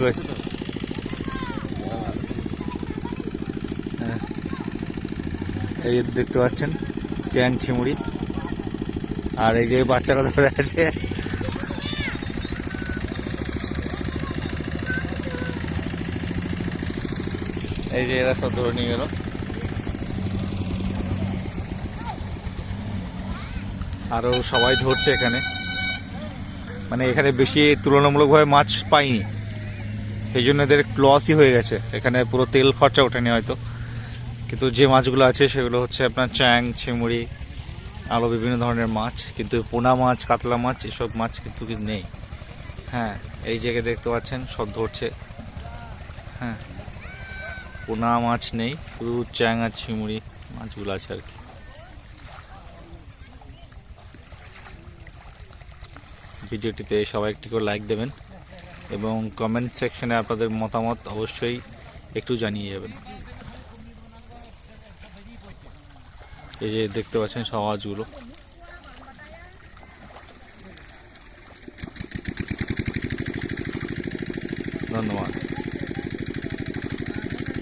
কই? হ্যাঁ। এই দেখতে পাচ্ছেন, চ্যাং ছিমুড়ি আর এই যে বাচ্চারা ধরে আছে। এই যে এরা সব ধরে নিয়ে গেল। আরও সবাই ধরছে এখানে। মানে এখানে বেশি তুলনামূলকভাবে মাছ পাইনি। সেই জন্য এদের লসই হয়ে গেছে। এখানে পুরো তেল খরচা ওঠেনি হয়তো। কিন্তু যে মাছগুলো আছে, সেগুলো হচ্ছে আপনার চ্যাং চিমুড়ি আরও বিভিন্ন ধরনের মাছ। কিন্তু পোনা মাছ, কাতলা মাছ, এসব মাছ কিন্তু নেই। হ্যাঁ এই জায়গায় দেখতে পাচ্ছেন, সব ধরছে। হ্যাঁ পোনা মাছ নেই, শুধু চ্যাং আর চিমুড়ি মাছগুলো আছে আর কি। ভিডিওটিতে সবাই একটি করে লাইক দেবেন। এবং কমেন্ট সেকশনে আপনাদের মতামত অবশ্যই একটু জানিয়ে যাবেন। এই যে দেখতে পাচ্ছেন সমাজগুলো। ধন্যবাদ।